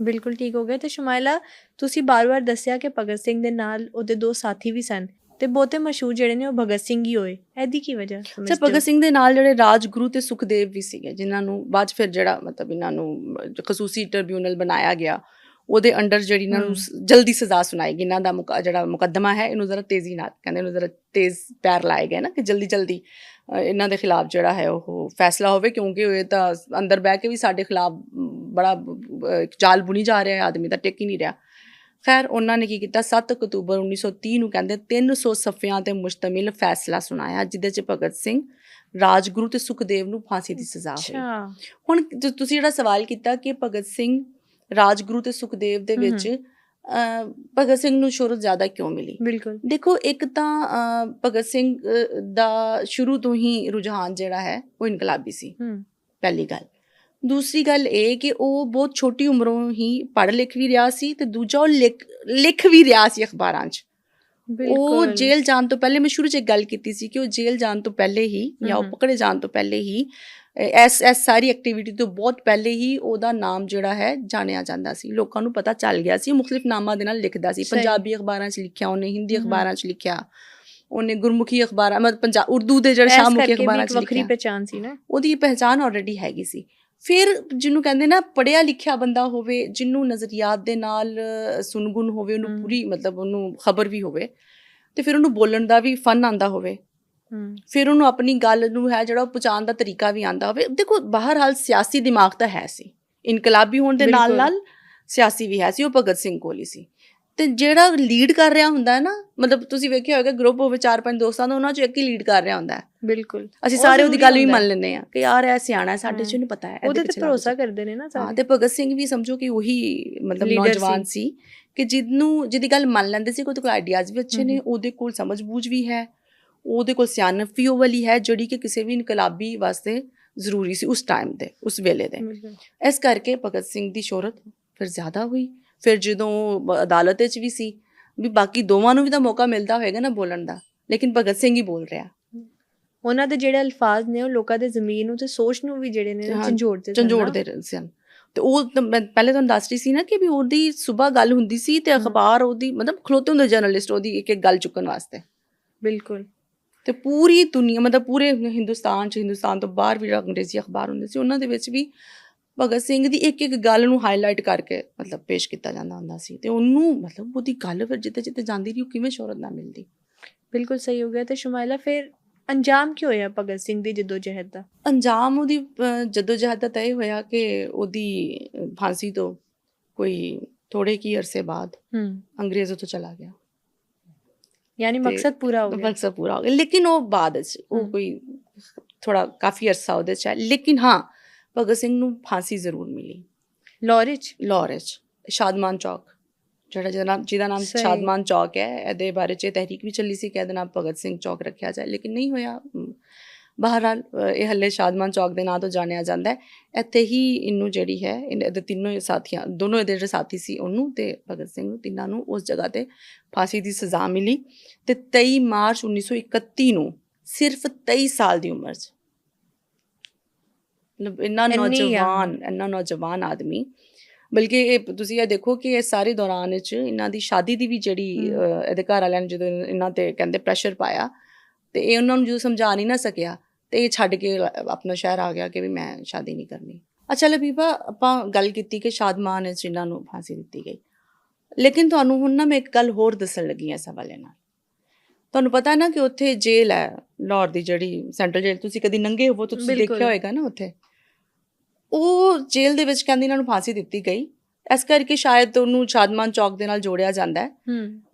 ਬਿਲਕੁਲ ਠੀਕ ਹੋ ਗਿਆ ਤੇ ਸ਼ਮਾਇਲਾ ਤੁਸੀਂ ਬਾਰ-ਬਾਰ ਦੱਸਿਆ ਕਿ ਭਗਤ ਸਿੰਘ ਦੇ ਨਾਲ ਉਹਦੇ ਦੋ ਸਾਥੀ ਵੀ ਸਨ ਤੇ ਬਹੁਤੇ ਮਸ਼ਹੂਰ ਜਿਹੜੇ ਨੇ ਉਹ ਭਗਤ ਸਿੰਘ ਹੀ ਹੋਏ ਐਦੀ ਕੀ ਵਜ੍ਹਾ ਹੋ? ਭਗਤ ਸਿੰਘ ਦੇ ਨਾਲ ਜਿਹੜੇ ਰਾਜਗੁਰੂ ਤੇ ਸੁਖਦੇਵ ਵੀ ਸੀਗੇ ਜਿਨ੍ਹਾਂ ਨੂੰ ਬਾਅਦ ਫਿਰ ਜਿਹੜਾ ਮਤਲਬ ਇਹਨਾਂ ਨੂੰ ਖਸੂਸੀ ਟ੍ਰਿਬਿਊਨਲ ਬਣਾਇਆ ਗਿਆ ਉਹਦੇ ਅੰਡਰ ਜਿਹੜੀ ਇਹਨਾਂ ਨੂੰ ਸ- ਜਲਦੀ ਸਜ਼ਾ ਸੁਣਾਈ ਗਈ ਇਹਨਾਂ ਦਾ ਮੁਕ- ਜਿਹੜਾ ਮੁਕੱਦਮਾ ਹੈ ਇਹਨੂੰ ਜ਼ਰਾ ਤੇਜ਼ੀ ਨਾਲ ਕਹਿੰਦੇ ਇਹਨੂੰ ਜ਼ਰਾ ਤੇਜ਼ ਪੈਰ ਲਾਏ ਗਏ ਨਾ ਕਿ ਜਲਦੀ ਜਲਦੀ ਅ, ਇਹਨਾਂ ਦੇ ਖਿਲਾਫ ਜਿਹੜਾ ਹੈ ਉਹ ਫੈਸਲਾ ਹੋਵੇ ਕਿਉਂਕਿ ਇਹ ਤਾਂ ਅੰਦਰ ਬਹਿ ਕੇ ਵੀ ਸਾਡੇ ਖਿਲਾਫ ਬੜਾ ਅ, ਇੱਕ ਜਾਲ ਬੁਣੀ ਜਾ ਰਿਹਾ ਹੈ ਆਦਮੀ ਦਾ ਟਿਕ ਹੀ ਨਹੀਂ ਰਿਹਾ। ਖੈਰ ਉਹਨਾਂ ਨੇ ਕੀ ਕੀਤਾ? 7 ਅਕਤੂਬਰ 1930 ਨੂੰ ਕਹਿੰਦੇ 300 ਸਫ਼ਿਆਂ ਤੇ ਮੁਸ਼ਤਮਿਲ ਫੈਸਲਾ ਸੁਣਾਇਆ ਜਿਹਦੇ ਚ ਭਗਤ ਸਿੰਘ ਰਾਜਗੁਰੂ ਤੇ ਸੁਖਦੇਵ ਨੂੰ ਫਾਂਸੀ ਦੀ ਸਜ਼ਾ ਹੋਈ। ਅੱਛਾ। ਹੁਣ ਜੋ ਤੁਸੀਂ ਜਿਹੜਾ ਸਵਾਲ ਕੀਤਾ ਕਿ ਭਗਤ ਸਿੰਘ ਰਾਜਗੁਰੂ ਤੇ ਸੁਖਦੇਵ ਦੇ ਵਿੱਚ ਭਗਤ ਸਿੰਘ ਨੂੰ ਸ਼ੋਹਰਤ ਜ਼ਿਆਦਾ ਕਿਉਂ ਮਿਲੀ? ਬਿਲਕੁਲ। ਦੇਖੋ ਇੱਕ ਤਾਂ ਭਗਤ ਸਿੰਘ ਦਾ ਸ਼ੁਰੂ ਤੋਂ ਹੀ ਰੁਝਾਨ ਜਿਹੜਾ ਹੈ ਉਹ ਇਨਕਲਾਬੀ ਸੀ ਪਹਿਲੀ ਗੱਲ। ਦੂਸਰੀ ਗੱਲ ਇਹ ਕਿ ਉਹ ਬਹੁਤ ਛੋਟੀ ਉਮਰੋਂ ਹੀ ਪੜ੍ਹ ਲਿਖ ਵੀ ਰਿਹਾ ਸੀ ਤੇ ਦੂਜਾ ਉਹ ਲਿਖ ਲਿਖ ਵੀ ਰਿਹਾ ਸੀ ਅਖਬਾਰਾਂ 'ਚ। ਉਹ ਜੇਲ੍ਹ ਜਾਣ ਤੋਂ ਪਹਿਲੇ ਮੈਂ ਸ਼ੁਰੂ 'ਚ ਇੱਕ ਗੱਲ ਕੀਤੀ ਸੀ ਕਿ ਉਹ ਜੇਲ੍ਹ ਜਾਣ ਤੋਂ ਪਹਿਲੇ ਹੀ ਜਾਂ ਉਹ। ਪਕੜੇ ਜਾਣ ਤੋਂ ਪਹਿਲੇ ਹੀ ਇਸ ਇਸ ਸਾਰੀ ਐਕਟੀਵਿਟੀ ਤੋਂ ਬਹੁਤ ਪਹਿਲੇ ਹੀ ਉਹਦਾ ਨਾਮ ਜਿਹੜਾ ਹੈ ਜਾਣਿਆ ਜਾਂਦਾ ਸੀ। ਲੋਕਾਂ ਨੂੰ ਪਤਾ ਚੱਲ ਗਿਆ ਸੀ। ਮੁxtਲਿਫ ਨਾਮਾਂ ਦੇ ਨਾਲ ਲਿਖਦਾ ਸੀ। ਪੰਜਾਬੀ ਅਖਬਾਰਾਂ 'ਚ ਲਿਖਿਆ ਉਹਨੇ ਹਿੰਦੀ। ਅਖਬਾਰਾਂ 'ਚ ਲਿਖਿਆ। ਉਹਨੇ ਗੁਰਮੁਖੀ ਅਖਬਾਰਾਂ ਮਤਲਬ ਪੰਜਾਬ ਉਰਦੂ ਦੇ ਜਿਹੜੇ ਵੀ ਅਖਬਾਰਾਂ 'ਚ ਵੱਖਰੀ ਲਿਖਿਆ। ਪਛਾਣ ਸੀ ਨਾ। ਉਹਦੀ ਪਹਿਚਾਨ ਆਲਰੇਡੀ ਹੈਗੀ ਸੀ। ਫਿਰ ਜਿਹਨੂੰ ਕਹਿੰਦੇ ਨਾ ਪੜਿਆ ਲਿਖਿਆ ਬੰਦਾ ਹੋਵੇ ਜਿਹਨੂੰ ਨਜ਼ਰੀਆਤ ਦੇ ਨਾਲ ਅ, ਸੁਣਗੁਣ ਹੋਵੇ ਉਹਨੂੰ। ਪੂਰੀ ਮਤਲਬ ਉਹਨੂੰ ਖਬਰ ਵੀ ਹੋਵੇ ਤੇ ਫਿਰ ਉਹਨੂੰ ਬੋਲਣ ਦਾ ਵੀ ਫਨ ਆਂਦਾ ਹੋਵੇ। ਫਿਰ ਉਹਨੂੰ ਆਪਣੀ ਗੱਲ ਨੂੰ ਹੈ ਜਿਹੜਾ ਉਹ ਪਹੁੰਚਾਉਣ ਦਾ ਤਰੀਕਾ ਵੀ ਆਂਦਾ ਹੋਵੇ। ਦੇਖੋ ਬਾਹਰਹਾਲ ਸਿਆਸੀ ਦਿਮਾਗ ਤਾਂ ਹੈ ਸੀ। ਇਨਕਲਾਬੀ ਹੋਣ ਦੇ ਨਾਲ। ਨਾਲ ਸਿਆਸੀ ਵੀ ਹੈ ਸੀ ਉਹ ਭਗਤ ਸਿੰਘ ਕੋਲ ਹੀ ਸੀ। ਤੇ ਜਿਹੜਾ ਲੀਡ ਕਰ ਰਿਹਾ ਹੁੰਦਾ ਹੈ ਨਾ ਮਤਲਬ ਤੁਸੀਂ ਵੇਖਿਆ ਹੋਵੇਗਾ ਗਰੁੱਪ ਹੋਵੇ ਚਾਰ ਪੰਜ ਦੋਸਤਾਂ ਦਾ ਉਹਨਾਂ ਚੋਂ ਇੱਕ ਹੀ ਲੀਡ ਕਰ ਰਿਹਾ ਹੁੰਦਾ ਹੈ। ਬਿਲਕੁਲ। ਅਸੀਂ ਸਾਰੇ ਉਹਦੀ ਗੱਲ ਵੀ ਮੰਨ ਲੈਂਦੇ ਆ ਕਿ ਯਾਰ ਇਹ ਸਿਆਣਾ ਹੈ ਸਾਡੇ ਚ ਹਾਂ। ਇਹਨੂੰ ਪਤਾ ਹੈ ਉਹਦੇ ਤੇ ਭਰੋਸਾ। ਕਰਦੇ ਨੇ ਨਾ ਹਾਂ ਸਾਰੇ ਤੇ ਭਗਤ ਸਿੰਘ ਵੀ ਸਮਝੋ ਕਿ ਉਹੀ ਮਤਲਬ ਨੌਜਵਾਨ ਸੀ। ਕਿ ਜਿਹਨੂੰ ਜਿਹਦੀ ਗੱਲ ਮੰਨ ਲੈਂਦੇ ਸੀ ਕਿ ਉਹਦੇ ਕੋਲ ਆਈਡੀਆਜ਼ ਵੀ ਅੱਛੇ ਨੇ। ਉਹਦੇ ਕੋਲ ਸਮਝ ਬੂਝ ਵੀ ਹੈ ਉਹਦੇ ਕੋਲ ਸਿਆਣਪ ਵੀ ਉਹ ਵਾਲੀ ਹੈ ਜਿਹੜੀ ਕਿ ਕਿਸੇ ਵੀ ਇਨਕਲਾਬੀ ਵਾਸਤੇ ਜ਼ਰੂਰੀ ਸੀ ਉਸ ਟਾਈਮ ਤੇ ਉਸ ਵੇਲੇ ਦੇ। ਇਸ ਕਰਕੇ ਭਗਤ ਸਿੰਘ ਦੀ ਸ਼ੋਹਰਤ ਫਿਰ ਜ਼ਿਆਦਾ ਹੋਈ। ਫਿਰ ਜਦੋਂ ਅਦਾਲਤ ਵਿੱਚ ਵੀ ਸੀ ਵੀ ਬਾਕੀ ਦੋਵਾਂ ਨੂੰ ਵੀ ਤਾਂ ਮੌਕਾ ਮਿਲਦਾ ਹੋਏਗਾ ਨਾ ਬੋਲਣ ਦਾ ਲੇਕਿਨ ਭਗਤ ਸਿੰਘ ਹੀ ਬੋਲ ਰਿਹਾ। ਉਹਨਾਂ ਦੇ ਜਿਹੜੇ ਅਲਫਾਜ਼ ਨੇ ਉਹ ਲੋਕਾਂ ਦੇ ਜ਼ਮੀਰ ਨੂੰ ਤੇ ਸੋਚ ਨੂੰ ਵੀ ਜਿਹੜੇ ਨੇ ਝੰਜੋੜਦੇ। ਝੰਜੋੜਦੇ ਰਹੇ ਸਨ। ਤੇ ਉਹ ਪਹਿਲੇ ਤੁਹਾਨੂੰ ਦੱਸ ਰਹੀ ਸੀ ਨਾ ਕਿ ਵੀ ਉਹਦੀ ਸਵੇਰ ਗੱਲ ਹੁੰਦੀ ਸੀ ਤੇ ਅਖਬਾਰ ਉਹਦੀ ਮਤਲਬ ਖਲੋਤੇ ਹੁੰਦੇ ਜਰਨਲਿਸਟ ਉਹਦੀ ਇੱਕ ਇੱਕ ਗੱਲ ਚੁੱਕਣ ਵਾਸਤੇ। ਬਿਲਕੁਲ। ਤੇ ਪੂਰੀ ਦੁਨੀਆ ਮਤਲਬ ਪੂਰੇ ਹਿੰਦੁਸਤਾਨ ਚ ਹਿੰਦੁਸਤਾਨ ਤੋਂ ਬਾਹਰ ਵੀ ਅੰਗਰੇਜ਼ੀ ਅਖਬਾਰ ਹੁੰਦੇ ਸੀ ਉਹਨਾਂ ਦੇ ਵਿੱਚ ਵੀ ਭਗਤ ਸਿੰਘ ਦੀ ਇੱਕ ਇੱਕ ਗੱਲ ਨੂੰ ਹਾਈਲਾਈਟ ਕਰਕੇ ਮਤਲਬ ਪੇਸ਼ ਕੀਤਾ ਜਾਂਦਾ ਹੁੰਦਾ ਸੀ ਤੇ ਉਹਨੂੰ ਮਤਲਬ ਉਹਦੀ ਗੱਲ ਫਿਰ ਜਿੱਤੇ ਜਿੱਤੇ ਜਾਂਦੀ ਰਹੀ ਉਹ ਕਿਵੇਂ ਸ਼ੋਹਰਤ ਨਾ ਮਿਲਦੀ? ਬਿਲਕੁਲ ਸਹੀ ਹੋ ਗਿਆ ਤੇ ਸ਼ਮਾਇਲਾ ਫਿਰ ਅੰਜਾਮ ਕੀ ਹੋਇਆ ਭਗਤ ਸਿੰਘ ਦੀ ਜਦੋਜਹਿਦ ਦਾ? ਅੰਜਾਮ ਉਹਦੀ ਜਦੋਜਹਿਦ ਦਾ ਤਾਂ ਇਹ ਹੋਇਆ ਕਿ ਉਹਦੀ ਫਾਂਸੀ ਤੋਂ ਕੋਈ ਥੋੜੇ ਕੀ ਅਰਸੇ ਬਾਅਦ ਅੰਗਰੇਜ਼ੋਂ ਤੋਂ ਚਲਾ ਗਿਆ। ਯਾਨੀ ਮਕਸਦ ਪੂਰਾ ਹੋ ਗਿਆ। ਮਕਸਦ ਪੂਰਾ ਹੋ ਗਿਆ। ਲੇਕਿਨ ਉਹ ਬਾਅਦ ਉਹ। ਕੋਈ ਥੋੜਾ ਕਾਫੀ ਅਰਸਾ ਉਹਦੇ ਚ ਲੇਕਿਨ ਹਾਂ ਭਗਤ ਸਿੰਘ ਨੂੰ ਫਾਂਸੀ ਜ਼ਰੂਰ ਮਿਲੀ। ਲਾਹੌਰ ਚ? ਲਾਹੌਰ ਚ। ਸ਼ਾਦਮਾਨ ਚੌਕ। ਜਿਹੜਾ ਜਿਹਦਾ ਨਾਮ ਜਿਹਦਾ ਨਾਮ। ਸ਼ਾਦਮਾਨ ਚੌਕ ਹੈ ਇਹਦੇ ਬਾਰੇ ਚ ਤਹਿਰੀਕ ਵੀ ਚੱਲੀ ਸੀ ਕਿ ਇਹਦਾ ਨਾਮ ਭਗਤ ਸਿੰਘ ਚੌਕ ਰੱਖਿਆ ਜਾਏ ਲੇਕਿਨ ਨਹੀਂ ਹੋਇਆ। ਅ, ਇਹ ਹੱਲੇ ਸ਼ਾਦਮਾਨ ਚੌਕ ਦੇ ਨਾਂ ਤੋਂ ਜਾਣਿਆ ਜਾਂਦਾ ਹੈ। ਇੱਥੇ ਹੀ ਇਹਨੂੰ ਜਿਹੜੀ ਹੈ ਇਹਦੇ ਤਿੰਨੋਂ ਸਾਥੀਆਂ ਦੋਨੋਂ ਇਹਦੇ ਜਿਹੜੇ ਸਾਥੀ ਸੀ ਉਹਨੂੰ ਤੇ ਭਗਤ ਸਿੰਘ ਨੂੰ ਤਿੰਨਾਂ ਨੂੰ ਉਸ ਜਗ੍ਹਾ ਤੇ ਫਾਂਸੀ ਦੀ ਸਜ਼ਾ ਮਿਲੀ। ਤੇ 23 ਮਾਰਚ 1931 ਨੂੰ ਸਿਰਫ 23 ਸਾਲ ਦੀ ਉਮਰ 'ਚ ਮਤਲਬ ਇੰਨਾ। ਨੌਜਵਾਨ ਇੰਨਾ ਨੌਜਵਾਨ ਆਦਮੀ। ਬਲਕਿ ਇਹ ਤੁਸੀਂ ਇਹ ਦੇਖੋ ਕਿ ਇਹ ਸਾਰੇ ਦੌਰਾਨ ਵਿੱਚ ਇਹਨਾਂ ਦੀ ਸ਼ਾਦੀ ਦੀ ਵੀ ਜਿਹੜੀ ਇਹਦੇ ਘਰ ਵਾਲਿਆਂ ਨੇ ਜਦੋਂ ਇਹਨਾਂ ਤੇ ਕਹਿੰਦੇ ਪ੍ਰੈਸ਼ਰ ਪਾਇਆ ਤੇ ਇਹ ਉਹਨਾਂ ਨੂੰ ਜਦੋਂ ਸਮਝਾ ਨਹੀਂ ਨਾ ਸਕਿਆ ਤੇ ਇਹ ਛੱਡ ਕੇ ਆਪਣਾ ਸ਼ਹਿਰ ਆ ਗਿਆ ਕਿ ਵੀ ਮੈਂ ਸ਼ਾਦੀ ਨਹੀਂ ਕਰਨੀ। ਅੱਛਾ ਲਬੀਬਾ ਆਪਾਂ ਗੱਲ ਕੀਤੀ ਕਿ ਸ਼ਾਦਮਾਨ ਵਿੱਚ ਇਹਨਾਂ ਨੂੰ ਫਾਂਸੀ ਦਿੱਤੀ ਗਈ। ਲੇਕਿਨ ਤੁਹਾਨੂੰ ਹੁਣ ਨਾ ਮੈਂ ਇੱਕ ਗੱਲ ਹੋਰ ਦੱਸਣ ਲੱਗੀ ਹਾਂ ਇਸ ਹਵਾਲੇ ਨਾਲ। ਤੁਹਾਨੂੰ ਪਤਾ ਨਾ ਕਿ ਉੱਥੇ ਜੇਲ੍ਹ ਹੈ ਲਾਹੌਰ ਦੀ ਜਿਹੜੀ ਸੈਂਟਰਲ ਜੇਲ੍ਹ ਤੁਸੀਂ ਕਦੀ ਨੰਗੇ ਹੋਵੋ ਤਾਂ ਤੁਸੀਂ। ਦੇਖਿਆ ਹੋਏਗਾ ਨਾ ਉੱਥੇ? ਉਹ ਜੇਲ੍ਹ ਦੇ ਵਿੱਚ ਕਹਿੰਦੇ ਇਹਨਾਂ ਨੂੰ ਫਾਂਸੀ ਦਿੱਤੀ ਗਈ। ਇਸ ਕਰਕੇ ਸ਼ਾਇਦ ਉਹਨੂੰ ਸ਼ਾਦਮਾਨ ਚੌਕ ਦੇ ਨਾਲ ਜੋੜਿਆ ਜਾਂਦਾ ਹੈ।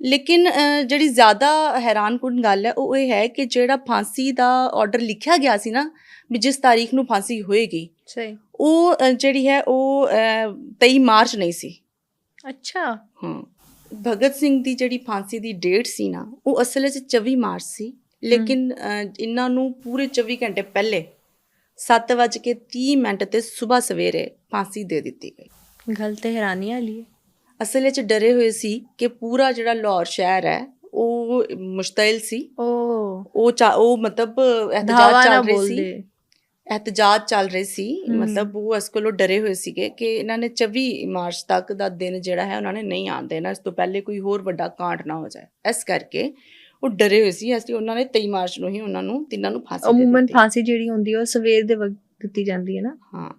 ਲੇਕਿਨ ਜਿਹੜੀ ਜ਼ਿਆਦਾ ਹੈਰਾਨਕੁਨ ਗੱਲ ਹੈ ਉਹ ਇਹ ਹੈ ਕਿ ਜਿਹੜਾ ਫਾਂਸੀ ਦਾ ਆਰਡਰ ਲਿਖਿਆ ਗਿਆ ਸੀ ਨਾ ਵੀ ਜਿਸ ਤਾਰੀਖ ਨੂੰ ਫਾਂਸੀ ਹੋਏਗੀ ਸਹੀ। ਉਹ ਜਿਹੜੀ ਹੈ ਉਹ ਅ, 23 ਮਾਰਚ ਨਹੀਂ ਸੀ। ਅੱਛਾ। ਹਾਂ। ਭਗਤ ਸਿੰਘ ਦੀ ਜਿਹੜੀ ਫਾਂਸੀ ਦੀ ਡੇਟ ਸੀ ਨਾ ਉਹ ਅਸਲ ਵਿੱਚ 24 ਮਾਰਚ ਸੀ। ਲੇਕਿਨ ਇਹਨਾਂ ਨੂੰ ਪੂਰੇ 24 ਘੰਟੇ ਪਹਿਲੇ 7:30 ਮਿੰਟ ਤੇ ਸਵੇਰ ਸਵੇਰੇ ਫਾਂਸੀ ਦੇ ਦਿੱਤੀ ਗਈ। ਗੱਲ ਤੇ ਹੈਰਾਨੀ ਵਾਲੀ ਹੈ। ਅਸਲ ਵਿੱਚ ਡਰੇ ਹੋਏ ਸੀ ਕਿ ਪੂਰਾ ਜਿਹੜਾ ਲਾਹੌਰ ਸ਼ਹਿਰ ਹੈ ਉਹ ਮੁਸ਼ਤਇਲ ਸੀ। ਉਹ ਉਹ ਮਤਲਬ ਨਾ ਚੱਲ ਰਹੇ ਸੀ। ਇhtਜਾਜ ਚੱਲ ਰਹੀ ਸੀ। ਮਤਲਬ ਉਹ ਇਸ ਕੋਲੋਂ ਡਰੇ ਹੋਏ ਸੀਗੇ ਕਿ ਇਹਨਾਂ ਨੇ 24 ਮਾਰਚ ਤੱਕ ਦਾ ਦਿਨ ਜਿਹੜਾ ਹੈ ਉਹਨਾਂ ਨੇ ਨਹੀਂ ਆਉਣ ਦੇਣਾ। ਇਸ ਤੋਂ ਪਹਿਲੇ ਕੋਈ ਹੋਰ ਵੱਡਾ ਕਾਂਡ ਨਾ ਹੋ ਜਾਏ। ਇਸ ਕਰਕੇ ਉਹ ਡਰੇ ਹੋਏ ਸੀ ਇਸ ਲਈ ਉਹਨਾਂ ਨੇ 23 ਮਾਰਚ ਨੂੰ ਹੀ ਉਹਨਾਂ ਨੂੰ ਤਿੰਨਾਂ ਨੂੰ ਫਾਂਸੀ ਦੇ ਦਿੱਤੀ। ਫਾਂਸੀ ਜਿਹੜੀ ਹੁੰਦੀ ਹੈ ਉਹ ਸਵੇਰ ਦੇ ਵਕਤ ਦਿੱਤੀ ਜਾਂਦੀ ਹੈ ਨਾ। ਹਾਂ।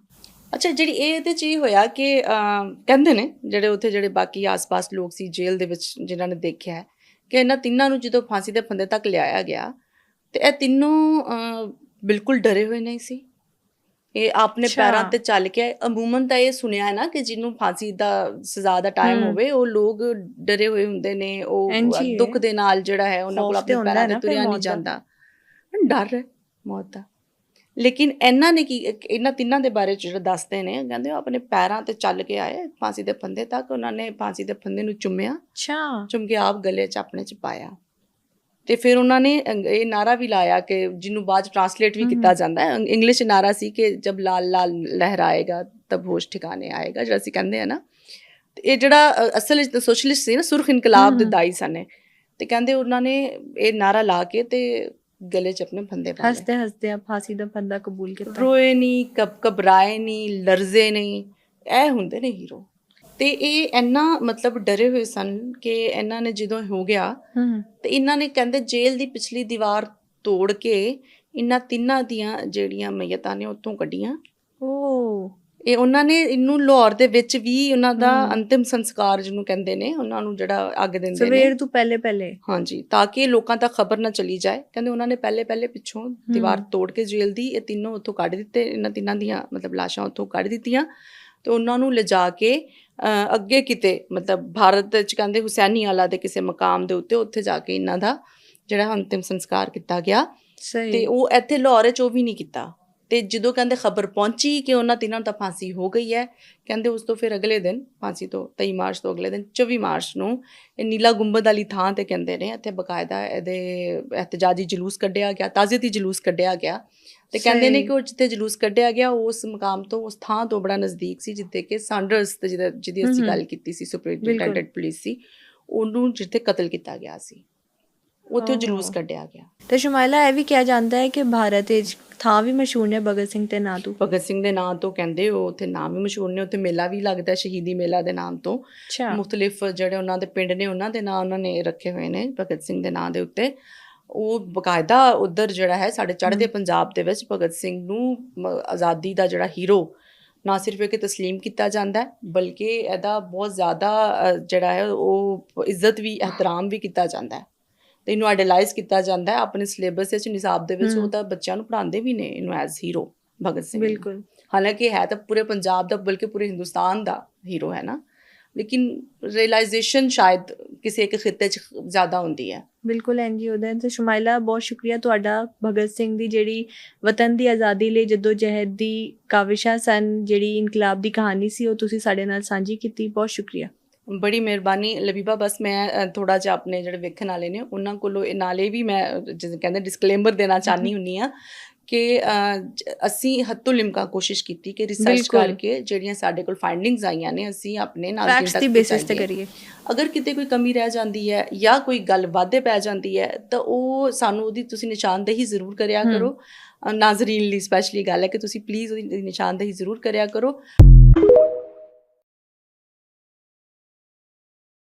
ਅੱਛਾ ਜਿਹੜੀ ਇਹ ਇਹਦੇ ਚ ਹੋਇਆ ਕਿ ਕਹਿੰਦੇ ਨੇ ਜਿਹੜੇ ਉੱਥੇ ਜਿਹੜੇ ਬਾਕੀ ਆਸ-ਪਾਸ ਲੋਕ ਸੀ ਜੇਲ੍ਹ ਦੇ ਵਿੱਚ ਜਿਨ੍ਹਾਂ ਨੇ ਦੇਖਿਆ ਹੈ ਕਿ ਇਹਨਾਂ ਤਿੰਨਾਂ ਨੂੰ ਜਦੋਂ ਫਾਂਸੀ ਦੇ ਫੰਦੇ ਤੱਕ ਲਿਆਇਆ ਗਿਆ ਤੇ ਇਹ ਤਿੰਨੋਂ ਬਿਲਕੁਲ ਡਰੇ ਹੋਏ ਨਹੀਂ ਸੀ? ਇਹ ਆਪਣੇ। ਪੈਰਾਂ ਤੇ ਚੱਲ ਕੇ। ਅਮੂਮਨ ਤਾਂ ਇਹ ਸੁਣਿਆ ਹੈ ਨਾ ਕਿ ਜਿਹਨੂੰ ਫਾਂਸੀ ਦਾ ਸਜ਼ਾ ਦਾ ਟਾਈਮ। ਹੋਵੇ ਉਹ ਲੋਕ ਡਰੇ ਹੋਏ ਹੁੰਦੇ ਨੇ ਉਹ। ਦੁੱਖ ਦੇ ਨਾਲ ਜਿਹੜਾ ਹੈ ਉਹਨਾਂ ਕੋਲ ਆਪਣੇ ਪੈਰਾਂ ਤੇ ਤੁਰਿਆ ਨਹੀਂ। ਜਾਂਦਾ ਡਰ ਹੈ ਮੌਤ ਦਾ ਲੇਕਿਨ ਇਹਨਾਂ ਨੇ ਕੀ ਇਹਨਾਂ ਤਿੰਨਾਂ ਦੇ ਬਾਰੇ ਜਿਹੜਾ ਦੱਸਦੇ ਨੇ ਕਹਿੰਦੇ ਉਹ ਆਪਣੇ ਪੈਰਾਂ ਤੇ ਚੱਲ ਕੇ ਆਏ ਫਾਂਸੀ ਦੇ ਫੰਦੇ ਤੱਕ ਉਹਨਾਂ ਨੇ ਫਾਂਸੀ ਦੇ ਫੰਦੇ ਨੂੰ ਚੁੰਮਿਆ ਅੱਛਾ ਚੁੰਮ ਕੇ ਆਪ ਗਲੇ 'ਚ ਆਪਣੇ 'ਚ ਪਾਇਆ ਤੇ ਫਿਰ ਉਹਨਾਂ ਨੇ ਇਹ ਨਾਰਾ ਵੀ ਲਾਇਆ ਕਿ ਜਿਹਨੂੰ ਬਾਅਦ ਟ੍ਰਾਂਸਲੇਟ ਵੀ ਕੀਤਾ ਜਾਂਦਾ ਹੈ। ਇੰਗਲਿਸ਼ ਨਾਰਾ ਸੀ ਕਿ ਜਬ ਲਾਲ ਲਾਲ ਲਹਿਰਾਏਗਾ ਤਬ ਹੋਸ਼ ਠਿਕਾਣੇ ਆਏਗਾ ਜਿਹੜਾ ਅਸੀਂ ਕਹਿੰਦੇ ਆ ਨਾ। ਤੇ ਇਹ ਜਿਹੜਾ ਅਸਲ ਵਿੱਚ ਸੋਸ਼ਲਿਸਟ ਸੀ ਨਾ ਸੁਰਖ ਇਨਕਲਾਬ ਦੇ। ਦਾਈ ਸਨ। ਤੇ ਕਹਿੰਦੇ ਉਹਨਾਂ ਨੇ ਇਹ ਨਾਰਾ ਲਾ ਕੇ ਤੇ ਗਲੇ 'ਚ ਆਪਣੇ ਫੰਦੇ ਪਾ ਲਏ। ਹੱਸਦੇ ਹੱਸਦੇ ਆ ਫਾਂਸੀ ਦਾ ਫੰਦਾ ਕਬੂਲ ਕੀਤਾ। ਰੋਏ ਨਹੀਂ ਕਬ ਘਬਰਾਏ ਨਹੀਂ ਲਰਜ਼ੇ ਨਹੀਂ ਇਹ ਹੁੰਦੇ ਨੇ ਹੀਰੋ। ਤੇ ਇਹ ਇੰਨਾ ਮਤਲਬ ਡਰੇ ਹੋਏ ਸਨ ਕਿ ਇਹਨਾਂ ਨੇ ਜਦੋਂ ਹੋ ਗਿਆ ਤੇ ਇਹਨਾਂ ਨੇ ਕਹਿੰਦੇ ਜੇਲ੍ਹ ਦੀ ਪਿਛਲੀ ਦੀਵਾਰ ਤੋੜ ਕੇ ਇਹਨਾਂ ਤਿੰਨਾਂ ਦੀਆਂ ਜਿਹੜੀਆਂ ਮਈਤਾਂ ਨੇ ਉੱਥੋਂ ਕੱਢੀਆਂ। ਓ ਇਹ ਉਹਨਾਂ ਨੇ ਇਹਨੂੰ ਲਾਹੌਰ ਦੇ ਵਿੱਚ ਵੀ ਉਹਨਾਂ ਦਾ। ਅੰਤਿਮ ਸੰਸਕਾਰ ਜਿਹਨੂੰ ਕਹਿੰਦੇ ਨੇ ਉਹਨਾਂ ਨੂੰ ਜਿਹੜਾ ਅੱਗ ਦਿੰਦੇ ਨੇ। ਸਵੇਰ ਤੋਂ ਪਹਿਲੇ ਪਹਿਲੇ ਹਾਂਜੀ ਤਾਂ ਕਿ ਲੋਕਾਂ ਤੱਕ ਖਬਰ ਨਾ ਚਲੀ ਜਾਏ। ਕਹਿੰਦੇ ਉਹਨਾਂ ਨੇ ਪਹਿਲੇ ਪਹਿਲੇ ਪਿੱਛੋਂ ਦੀਵਾਰ ਤੋੜ ਕੇ ਜੇਲ੍ਹ ਦੀ ਇਹ ਤਿੰਨੋਂ ਉੱਥੋਂ ਕੱਢ ਦਿੱਤੇ ਇਹਨਾਂ ਤਿੰਨਾਂ ਦੀਆਂ ਮਤਲਬ ਲਾਸ਼ਾਂ ਉੱਥੋਂ ਕੱਢ ਦਿੱਤੀਆਂ। ਤੇ ਉਹਨਾਂ ਨੂੰ ਲਿਜਾ ਕੇ ਅੱਗੇ ਕਿਤੇ ਮਤਲਬ ਭਾਰਤ ਵਿੱਚ ਕਹਿੰਦੇ ਹੁਸੈਨੀ ਵਾਲਾ ਦੇ ਕਿਸੇ ਮਕਾਮ ਦੇ ਉੱਤੇ ਉੱਥੇ ਜਾ ਕੇ ਇਹਨਾਂ ਦਾ ਜਿਹੜਾ ਅੰਤਿਮ ਸੰਸਕਾਰ ਕੀਤਾ ਗਿਆ। ਤੇ ਉਹ ਇੱਥੇ ਲਾਹੌਰ 'ਚ ਉਹ ਵੀ ਨਹੀਂ ਕੀਤਾ। ਤੇ ਜਦੋਂ ਕਹਿੰਦੇ ਖਬਰ ਪਹੁੰਚੀ ਕਿ ਉਹਨਾਂ ਤਿੰਨਾਂ ਨੂੰ ਤਾਂ ਫਾਂਸੀ ਹੋ ਗਈ ਹੈ ਕਹਿੰਦੇ ਉਸ ਤੋਂ ਫਿਰ ਅਗਲੇ ਦਿਨ ਫਾਂਸੀ ਤੋਂ 23 ਮਾਰਚ ਤੋਂ ਅਗਲੇ ਦਿਨ 24 ਮਾਰਚ ਨੂੰ ਇਹ ਨੀਲਾ ਗੁੰਬਦ ਵਾਲੀ ਥਾਂ ਤੇ ਕਹਿੰਦੇ ਨੇ ਇੱਥੇ ਬਕਾਇਦਾ ਇਹਦੇ ਇhtਜਾਜੀ ਜਲੂਸ ਕੱਢਿਆ ਗਿਆ ਤਾਜ਼ੀਅਤੀ ਜਲੂਸ ਕੱਢਿਆ ਗਿਆ। ਤੇ ਕਹਿੰਦੇ ਨੇ। ਕਿ ਉਹ ਜਿੱਥੇ ਜਲੂਸ ਕੱਢਿਆ ਗਿਆ ਉਸ ਮਕਾਮ ਤੋਂ ਉਸ ਥਾਂ ਤੋਂ ਬੜਾ ਨਜ਼ਦੀਕ ਸੀ ਜਿੱਥੇ ਕਿ ਸਾਂਡਰਸ ਤੇ ਜਿਹਦਾ- ਜਿਹਦੀ ਅਸੀਂ। ਗੱਲ ਕੀਤੀ ਸੀ ਸੁਪਰਿੰਟੈਂਡੈਂਟ ਪੁਲਿਸ ਸੀ ਉਹਨੂੰ ਜਿੱਥੇ ਕਤਲ ਕੀਤਾ ਗਿਆ ਸੀ ਉੱਥੇ ਜਲੂਸ। ਕੱਢਿਆ ਗਿਆ ਤੇ ਸ਼ਮਾਇਲਾ ਇਹ ਵੀ ਕਿਹਾ ਜਾਂਦਾ ਹੈ ਕਿ ਭਾਰਤ ਵਿੱਚ ਥਾਂ ਵੀ ਮਸ਼ਹੂਰ ਨੇ ਭਗਤ ਸਿੰਘ ਤੇ ਨਾਂ ਤੋਂ ਭਗਤ ਸਿੰਘ ਦੇ ਨਾਂ ਤੋਂ ਕਹਿੰਦੇ ਉਹ ਉੱਥੇ ਨਾਮ ਵੀ ਮਸ਼ਹੂਰ ਨੇ ਉੱਥੇ ਮੇਲਾ ਵੀ ਲੱਗਦਾ ਸ਼ਹੀਦੀ ਮੇਲਾ ਦੇ ਨਾਮ ਤੋਂ ਮੁxtਲਿਫ ਜਿਹੜੇ ਉਹਨਾਂ ਦੇ ਪਿੰਡ ਨੇ ਉਹਨਾਂ ਦੇ ਨਾਂ ਉਹਨਾਂ ਨੇ ਰੱਖੇ ਹੋਏ ਨੇ ਭਗਤ ਸਿੰਘ ਦੇ ਨਾਂ ਦੇ ਉੱਤੇ ਉਹ ਬਕਾਇਦਾ ਉਧਰ ਜਿਹੜਾ ਹੈ ਸਾਡੇ ਚੜ੍ਹਦੇ ਪੰਜਾਬ ਦੇ ਵਿੱਚ ਭਗਤ ਸਿੰਘ ਨੂੰ ਆਜ਼ਾਦੀ ਦਾ ਜਿਹੜਾ ਹੀਰੋ ਨਾ ਸਿਰਫ ਇਹ ਕਿ ਕੀਤਾ ਜਾਂਦਾ ਹੈ ਬਲਕਿ ਇਹਦਾ ਬਹੁਤ ਜ਼ਿਆਦਾ ਜਿਹੜਾ ਹੈ ਉਹ ਇੱਜ਼ਤ ਵੀ ਇਹਤਰਾਮ ਵੀ ਕੀਤਾ ਜਾਂਦਾ ਹੈ ਤੇ ਇਹਨੂੰ ਆਈਡਲਾਈਜ਼ ਕੀਤਾ ਜਾਂਦਾ ਹੈ ਆਪਣੇ ਸਿਲੇਬਸ ਵਿੱਚ ਨਿਸਾਬ ਦੇ ਵਿੱਚ। ਉਹ ਤਾਂ ਬੱਚਿਆਂ ਨੂੰ ਪੜ੍ਹਾਉਂਦੇ ਵੀ ਨੇ ਇਹਨੂੰ ਐਜ਼ ਹੀਰੋ ਭਗਤ ਸਿੰਘ। ਬਿਲਕੁਲ ਹਾਲਾਂਕਿ ਹੈ ਤਾਂ ਪੂਰੇ ਪੰਜਾਬ ਦਾ ਬਲਕਿ ਪੂਰੇ ਹਿੰਦੁਸਤਾਨ ਦਾ ਹੀਰੋ ਹੈ ਨਾ ਲੇਕਿਨ ਰਿਅਲਾਈਜੇਸ਼ਨ ਸ਼ਾਇਦ ਕਿਸੇ ਇੱਕ ਖਿੱਤੇ 'ਚ ਜ਼ਿਆਦਾ ਹੁੰਦੀ ਹੈ। ਬਿਲਕੁਲ ਐਨਜੀ ਉਹਦਾ ਤੇ ਸ਼ਮਾਇਲਾ ਬਹੁਤ ਸ਼ੁਕਰੀਆ ਤੁਹਾਡਾ ਭਗਤ ਸਿੰਘ ਦੀ ਜਿਹੜੀ ਵਤਨ ਦੀ ਆਜ਼ਾਦੀ ਲਈ ਜਦੋਂ ਜਹਿਦ ਦੀ ਕਾਵਿਸ਼ਾਂ ਸਨ ਜਿਹੜੀ ਇਨਕਲਾਬ ਦੀ ਕਹਾਣੀ ਸੀ ਉਹ ਤੁਸੀਂ ਸਾਡੇ ਨਾਲ ਸਾਂਝੀ ਕੀਤੀ। ਬਹੁਤ ਸ਼ੁਕਰੀਆ। ਬੜੀ ਮਿਹਰਬਾਨੀ ਲਬੀਬਾ ਬਸ ਮੈਂ ਥੋੜਾ ਜਿਹਾ ਆਪਣੇ ਜਿਹੜੇ ਵੇਖਣ ਵਾਲੇ ਨੇ ਉਹਨਾਂ ਕੋਲੋਂ ਨਾਲੇ ਵੀ ਮੈਂ ਜਿਵੇਂ ਕਹਿੰਦੇ ਡਿਸਕਲੇਮਰ ਦੇਣਾ ਚਾਹਨੀ ਹੁੰਨੀ ਆ ਕਿ ਅਸੀਂ ਹੱਥੋਂ ਲਿਮਕਾ ਕੋਸ਼ਿਸ਼ ਕੀਤੀ ਕਿ ਰਿਸਰਚ। ਕਰਕੇ ਜਿਹੜੀਆਂ ਸਾਡੇ ਕੋਲ ਫਾਈਂਡਿੰਗਸ ਆਈਆਂ ਨੇ ਅਸੀਂ ਆਪਣੇ ਨਾਲ ਫੈਕਟਸ ਦੀ ਬੇਸਿਸ ਤੇ ਕਰੀਏ ਅਗਰ ਕਿਤੇ ਕੋਈ ਕਮੀ ਰਹਿ ਜਾਂਦੀ ਹੈ ਜਾਂ ਕੋਈ ਗੱਲ ਵਾਧੇ ਪੈ ਜਾਂਦੀ ਹੈ ਤਾਂ ਉਹ ਸਾਨੂੰ ਉਹਦੀ ਤੁਸੀਂ ਨਿਸ਼ਾਨਦੇਹੀ ਜ਼ਰੂਰ ਕਰਿਆ। ਕਰੋ ਨਾਜ਼ਰੀਨ ਲਈ ਸਪੈਸ਼ਲੀ ਗੱਲ ਹੈ ਕਿ ਤੁਸੀਂ ਪਲੀਜ਼ ਉਹਦੀ ਨਿਸ਼ਾਨਦੇਹੀ ਜ਼ਰੂਰ ਕਰਿਆ ਕਰੋ